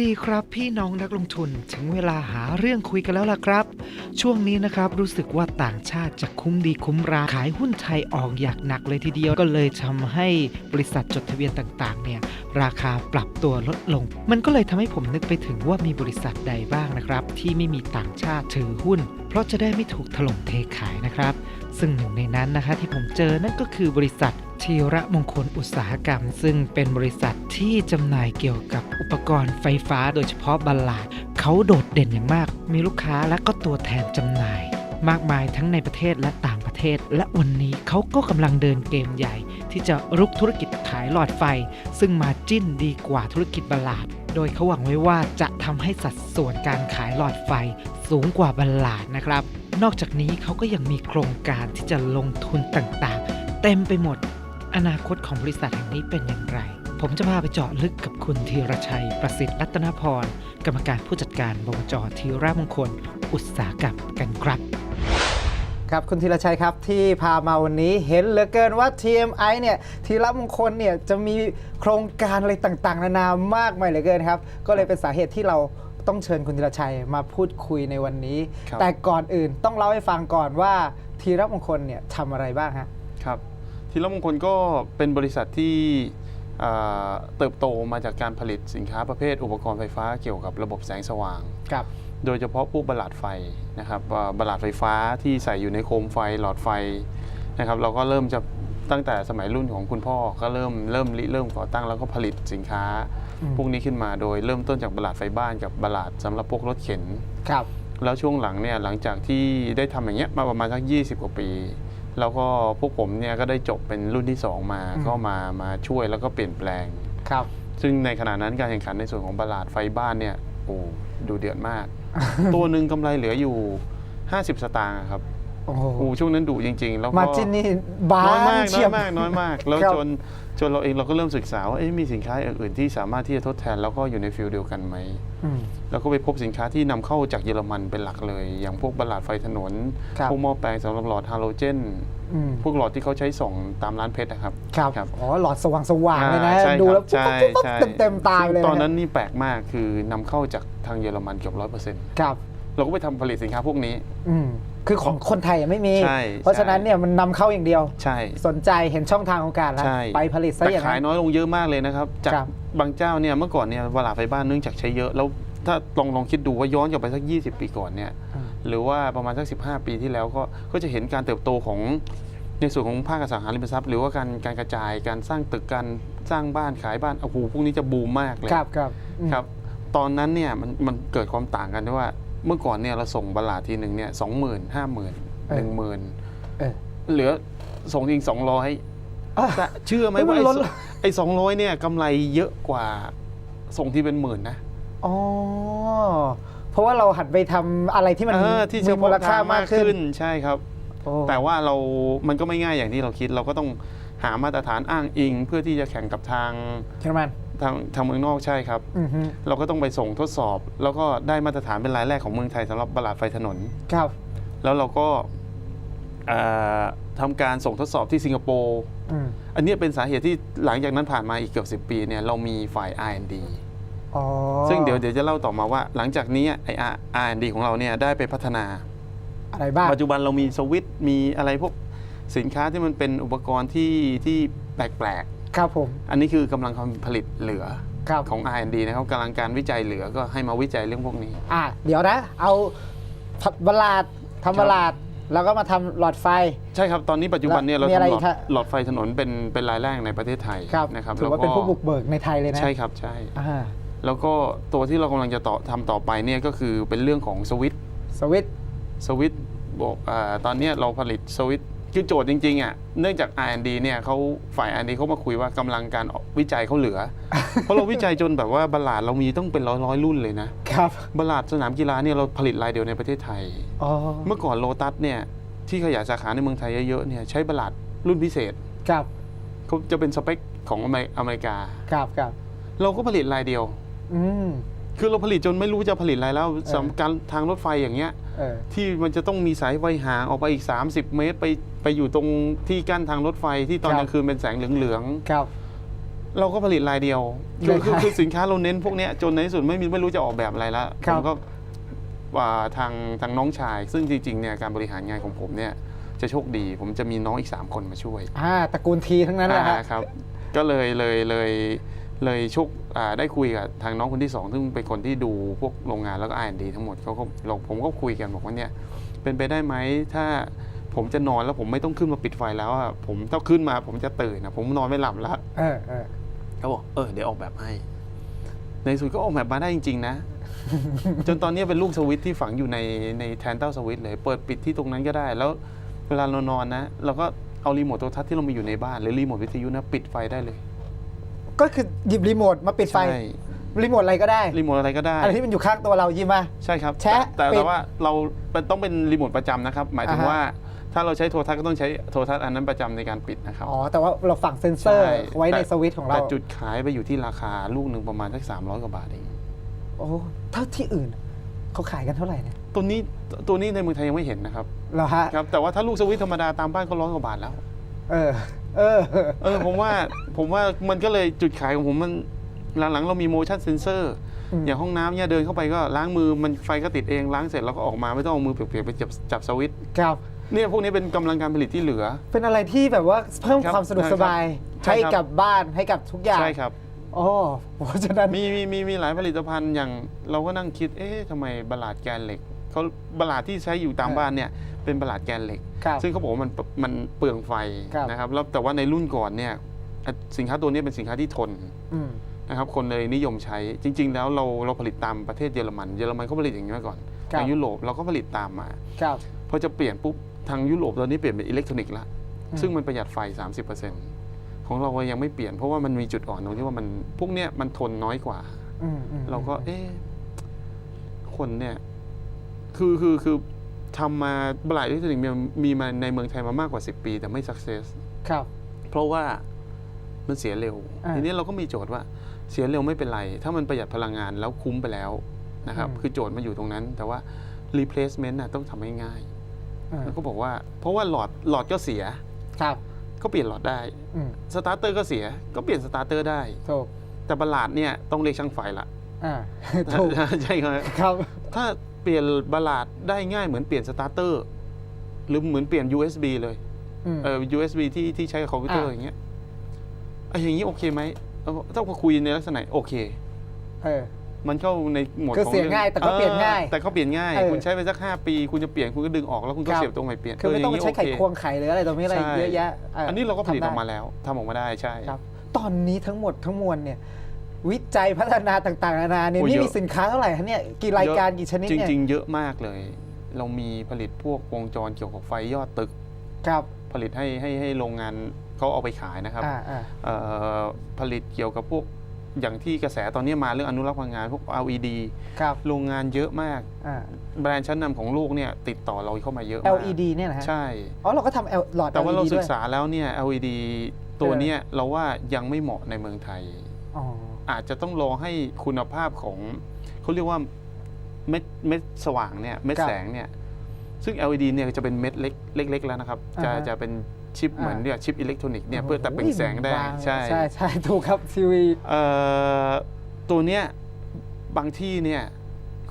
ดีครับพี่น้องนักลงทุนถึงเวลาหาเรื่องคุยกันแล้วล่ะครับ ช่วงนี้นะครับรู้สึกว่าต่างชาติจะคุ้มดีคุ้มราขายหุ้นไทยออกอยางหนักเลยทีเดียวก็เลยทำให้บริษัทจดทะเบียนต่างๆ เนี่ยราคาปรับตัวลดลง มันก็เลยทำให้ผมนึกไปถึงว่ามีบริษัทใดบ้างนะครับ ที่ไม่มีต่างชาติถือหุ้น เพราะจะได้ไม่ถูกถล่มเทขายนะครับ ซึ่งหนึ่งในนั้นนะคะที่ผมเจอนั่นก็คือบริษัท ธีระมงคลอุตสาหกรรม ซึ่งเป็นบริษัทที่จำหน่ายเกี่ยวกับอุปกรณ์ไฟฟ้าโดยเฉพาะบัลลาดเขาโดดเด่นอย่างมาก มีลูกค้าและก็ตัวแทนจำหน่าย มากมายทั้งในประเทศและต่างประเทศ และวันนี้เขาก็กำลังเดินเกมใหญ่ ที่จะรุกธุรกิจขายหลอดไฟ ซึ่งมาจิ้นดีกว่าธุรกิจบัลลาดโดยเขาหวังไว้ว่าจะทำให้สัดส่วนการขายหลอดไฟสูงกว่าบัลลาดนะครับ นอกจากนี้เขาก็ยังมีโครงการที่จะลงทุนต่างๆ เต็มไปหมด อนาคตของบริษัทแห่งนี้เป็นอย่างไร ผมจะพาไปเจาะลึกกับคุณธีรชัย ประสิทธิ์รัตนพร กรรมการผู้จัดการบวจธีระมงคล อุตสาหกรรมกันครับ ครับคุณธีรชัยครับที่พามาวันนี้เห็นเหลือเกินว่า TMI เนี่ยทีละมงคลเนี่ยจะมีโครงการอะไรต่างๆ นานามากมายเหลือเกินครับ ก็เลยเป็นสาเหตุที่เราต้องเชิญคุณธีรชัยมาพูดคุยในวันนี้ครับแต่ก่อนอื่นต้องเล่าให้ฟังก่อนว่าทีละมงคลเนี่ยทำอะไรบ้างฮะครับ ทีละมงคลก็เป็นบริษัทที่อ่าเติบโตมาจากการผลิตสินค้าประเภทอุปกรณ์ไฟฟ้าเกี่ยวกับระบบแสงสว่างครับโดยเฉพาะพวกบลาดไฟนะครับว่าบลาดไฟฟ้าที่ใส่อยู่ในโคมไฟหลอดไฟนะครับเราก็เริ่มจะตั้งแต่สมัยรุ่นของคุณพ่อก็เริ่มเริ่มริเริ่มก่อตั้งแล้วก็ผลิตสินค้าอืมพวกนี้ขึ้นมาโดยเริ่มต้นจากบลาดไฟบ้านกับบลาดสำหรับพวกรถเข็นครับแล้วช่วงหลังเนี่ยหลังจากที่ได้ทำอย่างเงี้ยมาประมาณสัก 20 กว่าปี แล้วก็พวกผมเนี่ยก็ได้จบเป็นรุ่นที่ 2 มาอืมก็มามาช่วยแล้วก็เปลี่ยนแปลง ครับ ซึ่งในขณะนั้นการแข่งขันในส่วนของตลาดไฟบ้านเนี่ย โอ้ ดูเดือดมาก ตัวหนึ่งกำไรเหลืออยู่ 50 สตางค์อะครับ โอ้โหโอ้ช่วงนั้นดุจริง ๆ แล้วก็มาจินนี่บาน้อยมากเชีน้ยอบยมากน้อยมาก แล้วครับ จนจนเราเองเราก็เริ่มศึกษาว่าเอ๊ะมีสินค้าอื่นๆที่สามารถที่จะทดแทนแล้วก็อยู่ในฟิลเดียวกันไหม อืม แล้วก็ไปพบสินค้าที่นำเข้าจากเยอรมันเป็นหลักเลย อย่างพวกบลาดไฟถนน ครับ พวกหม้อแปลงสำหรับหลอดฮาโลเจน อืมพวกหลอดที่เขาใช้ส่องตามร้านเพชรนะครับครับครับอ๋อ หลอดสว่างสว่างๆเลยนะ อ่าใช่ดูคแล้รัวบปุ๊บใช่ปุ๊บปุ๊บใช่เต็มเต็มๆตาเลยซึ่งตอนะนั้นนี่แปลกมากคือนำเข้าจากทางเยอรมันเกือบร้อยเปอร์เซ็นต์ครับ เราก็ไปทำผลิตสินค้าพวกนี้ อืม คือของคนไทยยังไม่มี ใช่เพราะฉะนั้นเนี่ยมันนำเข้าอย่างเดียว ใช่ สนใจเห็นช่องทางของการแล้วใช่ไปผลิตซะแต่อย่างขายนั้น น้อยลงเยอะมากเลยนะครับ จากครับบางเจ้าเนี่ยเมื่อก่อนเนี่ยเวลาไฟบ้านเนื่องจากใช้เยอะ แล้วถ้าลองลองคิดดูว่าย้อนกลับไปสัก 20 ปีก่อนเนี่ยอืม หรือว่าประมาณสัก 15 ปีที่แล้วก็ก็จะเห็นการเติบโตของในส่วนของภาคอสังหาริมทรัพย์ หรือว่าการการกระจายการสร้างตึกการสร้างบ้านขายบ้านโอ้โหพวกนี้จะบูมมากเลย ครับครับอืม ครับ ตอนนั้นเนี่ยมันมันเกิดความต่างกันที่ว่า เมื่อก่อนเนี่ยเราส่งบัลลาดทีหนึ่งเนี่ยสองหมื่นห้าหมื่นหนึ่งหมื่นเออเหลือส่งจริงสองร้อยอะแต่เชื่อไหมเฮ้ยมันว่าไอ้ล้นสไอ้สองร้อยเนี่ยกำไรเยอะกว่าส่งที่เป็นหมื่นนะอ๋อเพราะว่าเราหันไปทำอะไรที่มันเออที่มีเฉมูพาะลค่าทางมากขึ้นใช่ครับโอ้แต่ว่าเรา มันก็ไม่ง่ายอย่างที่เราคิด เราก็ต้องหามาตรฐานอ้างอิง เพื่อที่จะแข่งกับทางเยอรมัน ทางทางเมืองนอกใช่ครับ อือฮึเราก็ต้องไปส่งทดสอบ แล้วก็ได้มาตรฐานเป็นรายแรกของเมืองไทยสำหรับบัลลาดไฟถนน ครับ แล้วเราก็เอ่อทำการส่งทดสอบที่สิงคโปร์อืมอันเนี้ยเป็นสาเหตุที่หลังจากนั้นผ่านมาอีกเกือบ10 ปีเนี่ยเรามีฝ่าย R&D อ๋อซึ่งเดี๋ยวเดี๋ยวจะเล่าต่อมาว่าหลังจากนี้ไอ R&D ของเราเนี่ยได้ไปพัฒนา อะไรบ้าง ปัจจุบันเรามีสวิตช์มีอะไรพวกสินค้าที่มันเป็นอุปกรณ์ที่ที่แปลก ครับผมๆอันนี้คือกำลังการผลิตเหลือครับ ของ R&D นะครับกำลังการวิจัยเหลือก็ให้มาวิจัยเรื่องพวกนี้ อะเดี๋ยวนะ เอาบลาดทำบลาดแล้วก็มาทำหลอดไฟ ใช่ครับ ตอนนี้ปัจจุบันเนี่ยเรามีอะไรทำหลอีอดกฮะหลอดไฟถนนเป็นเป็นรายแรกในประเทศไทยครับนะครับถือว่าแล้วเป็นผู้บุกเบิกในไทยเลยนะใช่ครับใช่ อ่าแล้วก็ตัวที่เรากำลังจะต่อทำต่อไปเนี่ยก็คือเป็นเรื่องของสวิตช์สวิตช์สวิตช์บอกอาตอนเนี้ยเราผลิตสวิตช์ คือโจทย์จริงๆอะเนื่องจาก R&D เนี่ยเขาฝ่าย R&D เขามาคุยว่ากำลังการวิจัยเขาเหลือ เพราะเราวิจัยจนแบบว่าบลลาดเรามีต้องเป็นร้อยร้อยๆรุ่นเลยนะครับบลลาดสนามกีฬาเนี่ยเราผลิตรายเดียวในประเทศไทยอ๋อเมื่อก่อนโลตัสเนี่ยที่ขยายสาขาในเมืองไทยเยอะๆเนี่ยใช้บลลาดรุ่นพิเศษครับเขาจะเป็นสเปคของอเมริอเมริกาครับครับเราก็ผลิตรายเดียว อืมคือเราผลิตจนไม่รู้จะผลิตอะไรแล้วเออสำหรับการทางรถไฟอย่างเงี้ยเออที่มันจะต้องมีสายไฟห่างออกไปอีก 30 เมตรไป ไปอยู่ตรงที่กั้นทางรถไฟที่ตอนครับกลางคืนเป็นแสงเหลืองครับๆเราก็ผลิตรายเดียวเลคืยอครับคือคือสินค้าเราเน้นพวกเนี้ยจนในที่สุดไม่มีไม่รู้จะออกแบบอะไรละครัผบมก็ว่าทางทางน้องชาย ซึ่งจริงๆเนี่ยการบริหารงานของผมเนี่ยจะโชคดี ผมจะมีน้องอีก 3 คนมาช่วยอ่าตระกูลทีทั้งนั้นแหละฮะอ่าครับ ก็เลยเลยเลยเลยโชคอ่าได้คุยกับทางน้องคนที่สองซึ่งเป็นคนที่ดูพวกโรงงานแล้วก็ R&D ทั้งหมดเขาก็เราผมก็คุยกันบอกว่าเนี่ยเป็นไปได้ไหมถ้า ผมจะนอนแล้วผมไม่ต้องขึ้นมาปิดไฟแล้วอะผมถ้าขึ้นมาผมจะตื่นนะผมนอนไม่หลับแล้วเออเออเขาบอกเออเดี๋ยวออกแบบให้ ในสุดก็ออกแบบมาได้จริง ๆ นะ จนตอนนี้เป็นลูกสวิตช์ที่ฝังอยู่ในในแทนเต้าสวิตช์เลย เปิดปิดที่ตรงนั้นก็ได้ แล้วเวลาเรานอนนะเราก็เอารีโมทโทรทัศน์ที่เรามีอยู่ในบ้านหรือรีโมทวิทยุนะปิดไฟได้เลยก็คือหยิบรีโมทมาปิดไฟใช่รีโมทอะไรก็ได้รีโมทอะไรก็ได้ อะไรที่มันอยู่ข้างตัวเรายิมมา ใช่ครับแชะแต่ปิแต่ดว่าเราเป็นต้องเป็นรีโมทประจำนะครับ หมายถึงอ่าฮะ ว่า ถ้าเราใช้โทรทัศน์ก็ต้องใช้โทรทัศน์อันนั้นประจำในการปิดนะครับอ๋อ แต่ว่าเราฝังเซ็นเซอร์ใช่ไว้ในแต่สวิตช์ของเรา แต่จุดขายไปอยู่ที่ราคาลูกหนึ่งประมาณสักสามร้อยกว่าบาทเองโอ้เท่าที่อื่น เขาขายกันเท่าไหร่เนี่ยตัวนี้ตัวนี้ในเมืองไทยยังไม่เห็นนะครับเหรอฮะครับแต่ว่าถ้าลูกสวิตช์ธรรมดาตามบ้านก็ร้อยกว่าบาทแล้ว เออ เออ เออผมว่าผมว่ามันก็เลยจุดขายของผมมันหลังๆเรามี motion sensor อืมอย่างห้องน้ำเนี่ยเดินเข้าไปก็ล้างมือมันไฟก็ติดเองล้างเสร็จแล้วก็ออกมาไม่ต้องเอามือเปียกๆไปจับจับสวิตช์ครับ เนี่ยพวกนี้เป็นกำลังการผลิตที่เหลือ เป็นอะไรที่แบบว่าเพิ่มครับความสะดวกสบายใช่ให้ครับกับบ้านให้กับทุกอย่างใช่ครับ โอ้เพราะฉะนั้น มีมีมีมีหลายผลิตภัณฑ์อย่างเราก็นั่งคิด เอ๊ะทำไมบลาดแกนเหล็กเขาบลาดที่ใช้อยู่ตามเออบ้านเนี่ยเป็นบลาดแกนเหล็ก ครับ ซึ่งเขาบอกว่ามันมันเปลืองไฟครับ นะครับแล้วแต่ว่าในรุ่นก่อนเนี่ยอะสินค้าตัวนี้เป็นสินค้าที่ทนอืม นะครับคนเลยนิยมใช้จริง ๆ แล้วเราเราผลิตตามประเทศเยอรมัน เยอรมันเขาผลิตอย่างนี้มาก่อนครับ ทางยุโรปเราก็ผลิตตามมา ครับ พอจะเปลี่ยนปุ๊บ ทางยุโรปตอนนี้เปลี่ยนเป็นอิเล็กทรอนิกส์ละอืมซึ่งมันประหยัดไฟ 30%ของเรายังไม่เปลี่ยนเพราะว่ามันมีจุดอ่อนตรงที่ว่ามันพวกเนี้ยมันทนน้อยกว่าอืมอืมเราก็ เอ๊ะคนเนี่ย คือคือคือทำมาบลายอิเล็กทรอนิกส์มีมีมาในเมืองไทยมามากกว่า 10 ปี แต่ไม่สักเซสครับ เพราะว่ามันเสียเร็วอ่าทีนี้เราก็มีโจทย์ว่า เสียเร็วไม่เป็นไร ถ้ามันประหยัดพลังงานแล้วคุ้มไปแล้วนะครับอืมคือโจทย์มันอยู่ตรงนั้น แต่ว่า replacement น่ะต้องทำให้ง่ายอ่า แล้วก็บอกว่า เพราะว่าหลอดหลอดก็เสียครับก็เปลี่ยนหลอดได้อืมสตาร์เตอร์ก็เสียก็เปลี่ยนสตาร์เตอร์ได้ถูกแต่บลาดเนี่ยต้องเรียกช่างไฟละอ่าถูกใช่ครับครับ ถ้าเปลี่ยนบลาดได้ง่ายเหมือนเปลี่ยนสตาร์เตอร์ หรือเหมือนเปลี่ยน USB เลยอืมเออ USB ที่ที่ใช้กับคอมพิวเตอร์อะอย่างเงี้ยไอ้อย่างนี้โอเคไหมเออถ้ามาคุยในลักษณะโอเคเออ มันเข้าในหมวดคือของเสียรื่องง่ายแต่ก็เปลี่ยนง่ายออแต่เขาเปลี่ยนง่าย เออ คุณใช้ไปสักห้าปี คุณจะเปลี่ยนคุณก็ดึงออกแล้วคุณก็ครับเสียบตรงใหม่เปลี่ยนคือไม่ต้องเมาใช้ไขโเคควงไขหรืออะไรตรงนี้อะไรใช่เยอะแยะเอันนี้เราก็ผลิตอทำได้อกมาแล้วทำออกมาได้ใช่ครับ ตอนนี้ทั้งหมดทั้งมวลเนี่ย วิจัยพัฒนาต่างๆนานาเนี่ยโอ้นี่เยอะ มีสินค้าเท่าไหร่คะเนี่ยกี่รายการกี่ชนิดจเนี่ยริง ๆ เยอะมากเลย เรามีผลิตพวกวงจรเกี่ยวกับไฟยอดตึก ครับผลิตให้ให้ให้โรงงานเขาเอาไปขายนะครับอ่าอ่า เอ่อผลิตเกี่ยวกับพวก อย่างที่กระแสตอนนี้มาเรื่องอนุรักษ์พลังงานพวก LED ครับโรงงานเยอะมาก อ่า แบรนด์ชั้นนำของโลกเนี่ยติดต่อเราเข้ามาเยอะมาก LED เนี่ยนะฮะใช่ อ๋อเราก็ทำ L หลอด แต่ว่าเรา LED ศึด้กวยษาแล้วเนี่ย LED ตัวเนี้ยเราว่ายังไม่เหมาะในเมืองไทย อ๋อ อาจจะต้องรอให้คุณภาพของเขาเรียกว่าเม็ดเม็ดสว่างเนี่ยเม็ดครับแสงเนี่ยซึ่ง LED เนี่ยจะเป็นเม็ดเล็กเล็ก ๆ แล้วนะครับ จะอ่าฮะ จะเป็น ชิปเหมือนอ่าเรียกชิปอิเล็กทรอนิกส์เนี่ยเพื่อตัดเป็นแสงได้วาใช่ใช่ใช่ถูกครับทีวีเอ่อตัวเนี้ยบางที่เนี่ย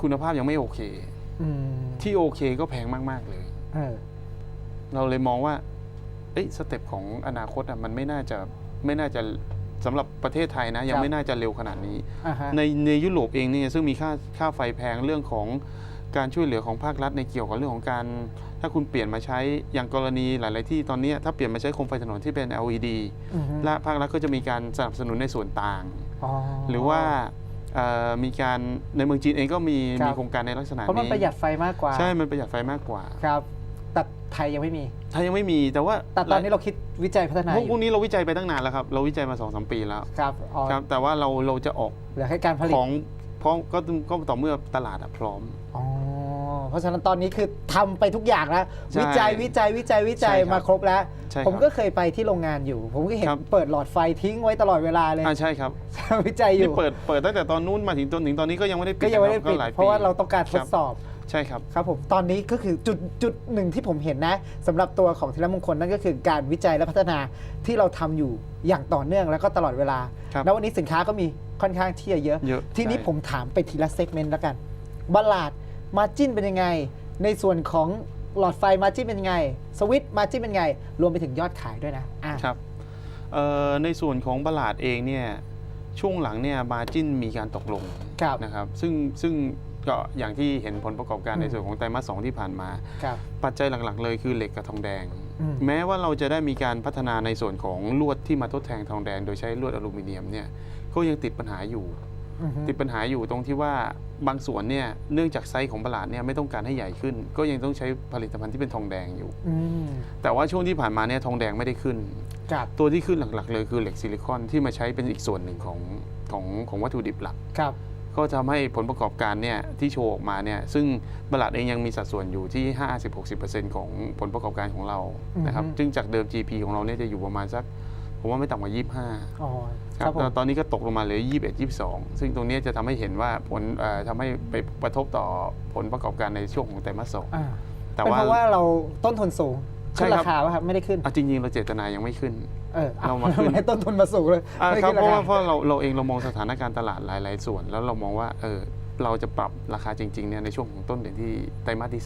คุณภาพยังไม่โอเคอืมที่โอเคก็แพงมาก ๆ เลยเออเราเลยมองว่าเอ้ยสเต็ปของอนาคตอะมันไม่น่าจะไม่น่าจะสำหรับประเทศไทยนะ ยังไม่น่าจะเร็วขนาดนี้อ่าฮะในในยุโรปเองเนี่ยซึ่งมีค่าค่าไฟแพงเรื่องของ การช่วยเหลือของภาครัฐในเกี่ยวกับเรื่องของการ ถ้าคุณเปลี่ยนมาใช้อย่างกรณีหลาย ๆ ที่ตอนเนี้ยถ้าเปลี่ยนมาใช้โคมไฟถนนที่เป็น LED อือฮึและภาครัฐก็จะมีการสนับสนุนในส่วนต่างอ๋อหรือว่าเอ่อมีการในเมืองจีนเองก็มีครับมีโครงการในลักษณะเพราะมันนี้ประหยัดไฟมากกว่า ใช่ มันประหยัดไฟมากกว่าครับแต่ไทยยังไม่มีถ้ายังไม่มีแต่ว่าแต่ตอนนี้เราคิดวิจัยพัฒนาพวกอพวยู่กนี้เราวิจัยไปตั้งนานแล้วครับ เราวิจัยมาสองสามปีแล้วครับอ๋อครับแต่ว่าเราเราจะออกเหลือแค่การผลิตของพร้อมก็ก็ต่อเมื่อตลาดอะพร้อมอ๋อ เพราะฉะนั้นตอนนี้คือทำไปทุกอย่างแล้วใช่วิจัยวิจัยวิจัยวิจัยใช่ครับมาครบแล้ว ใช่ครับผมก็เคยไปที่โรงงานอยู่ ผมก็เห็นครับ เปิดหลอดไฟทิ้งไว้ตลอดเวลาเลย อ่าใช่ครับ วิจัยอนี่ยู่ เปิดเปิดตั้งแต่ตอนนู้นมาถึงตอนถึงตอนนี้ก็ยังไม่ได้ปิดก็ยังไม่ได้นะคปิบดหลเพราะว่าเราต้องการทดคบสอบใช่ครับ ครับผมตอนนี้ก็คือจุดจุดหนึ่งที่ผมเห็นนะสำหรับตัวของธีรมงคลนั่นก็คือการวิจัยและพัฒนาที่เราทำอยู่อย่างต่อเนื่องแล้วก็ตลอดเวลา ครับแล้ววันนี้สินค้าก็มีค่อนข้างที่จะเยอะ เยอะทีนี้ใช่ ผมถามไปทีละเซกเมนต์แล้วกันบัลลาด มาจิ้นเป็นยังไง ในส่วนของหลอดไฟมาจิ้นเป็นยังไง สวิตมาจิ้นเป็นยังไง รวมไปถึงยอดขายด้วยนะอะครับเอ่อในส่วนของบลาดเองเนี่ยช่วงหลังเนี่ยมาจิ้นมีการตกลงครับนะครับซึ่งซึ่งก็อย่างที่เห็นผลประกอบการอืมในส่วนของไตรมาสสองที่ผ่านมาครับปัจจัยหลักๆ เลยคือเหล็กกับทองแดงอืมแม้ว่าเราจะได้มีการพัฒนาในส่วนของลวดที่มาทดแทนทองแดง โดยใช้ลวดอลูมิเนียมเนี่ยก็ยังติดปัญหาอยู่ อือฮึ ติดปัญหาอยู่ตรงที่ว่าบางส่วนเนี่ยเนื่องจากไซส์ของบลาดเนี่ยไม่ต้องการให้ใหญ่ขึ้น ก็ยังต้องใช้ผลิตภัณฑ์ที่เป็นทองแดงอยู่ อืมแต่ว่าช่วงที่ผ่านมาเนี่ยทองแดงไม่ได้ขึ้น ครับตัวที่ขึ้นหลักๆ เลยคือเหล็กซิลิคอนที่มาใช้เป็นอีกส่วนหนึ่งของของของวัตถุดิบหลัก ครับก็ทำให้ผลประกอบการเนี่ยที่โชว์ออกมาเนี่ยซึ่งบลาดเองยังมีสัดส่วนอยู่ที่ 50-60%ของผลประกอบการของเรานะครับอือฮึซึ่งจากเดิม GP ของเราเนี่ยจะอยู่ประมาณสัก ผมว่าไม่ต่ำกว่า 25อ๋อคครัรับบผมแล้วตอนนี้ก็ตกลงมาเหลือ 21 22 ซึ่งตรงเนี้ยจะทำให้เห็นว่าผลเอ่อทำให้ไปกระทบต่อผลประกอบการในช่วงของไตรมาสสองอ่าแต่เป็นว่าเพราะว่าเราต้นทุนสูงใช่ขึ้นครับราคาป่ะครับไม่ได้ขึ้นอะจริงๆ เราเจตนายังไม่ขึ้นเออเรามาขึ้นทำไต้นทุนมาสูงเลยอ่าไม่ครับขึ้นเพราะคว่าเพราะเราเราเองเรามองสถานการณ์ตลาดหลาย ๆ ส่วน แล้วเรามองว่าเออเราจะปรับราคาจริงๆเนี่ยในช่วงของต้นเดือนที่ไตรมาสที่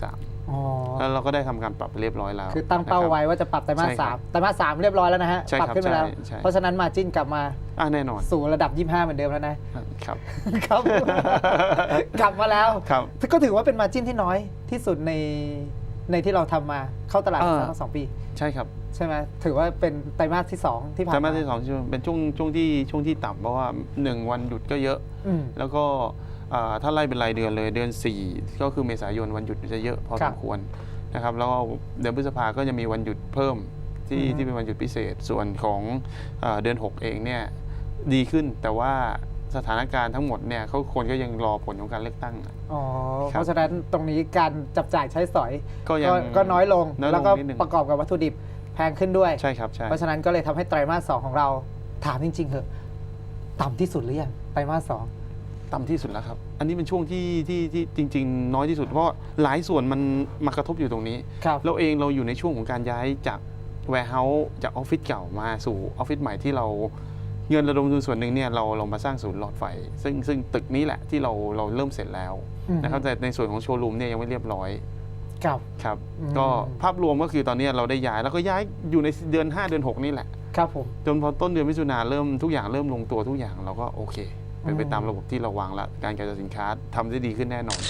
อ๋อ3แล้วเราก็ได้ทำการปรับไปเรียบร้อยแล้วคือตั้งเป้านะครับ ไว้ว่าจะปรับไตรมาสใช่ครัสาบมไตรมาสสามเรียบร้อยแล้วนะฮะใช่ปรัครับขึ้นไปแล้ว ใช่ใช่ เพราะฉะนั้นมาจิ้นกลับมาอ่าแน่นอนสู่ระดับ 25 เหมือนเดิมแล้วนะ ครับ ครับ กลับมาแล้วครับ ก็ถือว่าเป็นมาจิ้นที่น้อยที่สุดในในที่เราทำมาเข้าตลาดอ่ามาสองปี ใช่ครับใช่ไหมถือว่าเป็นไตรมาสที่สองที่ผ่านไตรมามาสที่สองช่วงเป็นช่วงช่วงที่ช่วงที่ต่ำเพราะว่าหนึ่งวันหยุดก็เยอะ อืม แล้วก็อ่า ถ้าไล่เป็นรายเดือนเลยเดือน 4 ก็คือเมษายนวันหยุดจะเยอะพอครัสบมควรนะครับแล้วก็เดือนพฤษภาก็จะมีวันหยุดเพิ่มที่อือฮึที่เป็นวันหยุดพิเศษส่วนของอาเดือน 6 เองเนี่ยดีขึ้นแต่ว่าสถานการณ์ทั้งหมดเนี่ยเขาคนก็ยังรอผลของการเลือกตั้งอ๋อครับเพราะฉะนั้นตรงนี้การจับจ่ายใช้สอยก็ยังก็น้อยลงน้อยลงแล้วก็นิดนึงประกอบกับวัตถุดิบแพงขึ้นด้วยใช่ครับใช่เพราะฉะนั้นก็เลยทำให้ไตรมาสสองของเราถามจริงๆเหอะ ต่ำที่สุดหรือยังไตรมาสสอง ต่ำที่สุดแล้วครับ อันนี้เป็นช่วงที่ที่ที่จริง ๆ น้อยที่สุดเพราะหลายส่วนมันมากระทบอยู่ตรงนี้ครับเราเองเราอยู่ในช่วงของการย้ายจาก warehouse จากออฟฟิศเก่ามาสู่ออฟฟิศใหม่ที่เราเงินระดมทุนส่วนหนึ่งเนี่ยเราเรามาสร้างศูนย์หลอดไฟ ซึ่งซึ่งตึกนี้แหละที่เราเราเริ่มเสร็จแล้วอืมนะครับแต่ในส่วนของโชว์รูมเนี่ยยังไม่เรียบร้อยครับครับอืมก็ภาพรวมก็คือตอนนี้เราได้ย้ายแล้วก็ย้ายอยู่ในเดือน 5 เดือน 6 นี่แหละครับผมจนพอต้นเดือนมิถุนาเริ่มทุกอย่างเริ่มลงตัวทุกอย่างเราก็โอเค เป็นไปตามระบบที่เราวางละการกระจายสินค้าทำได้ดีขึ้นแน่นอน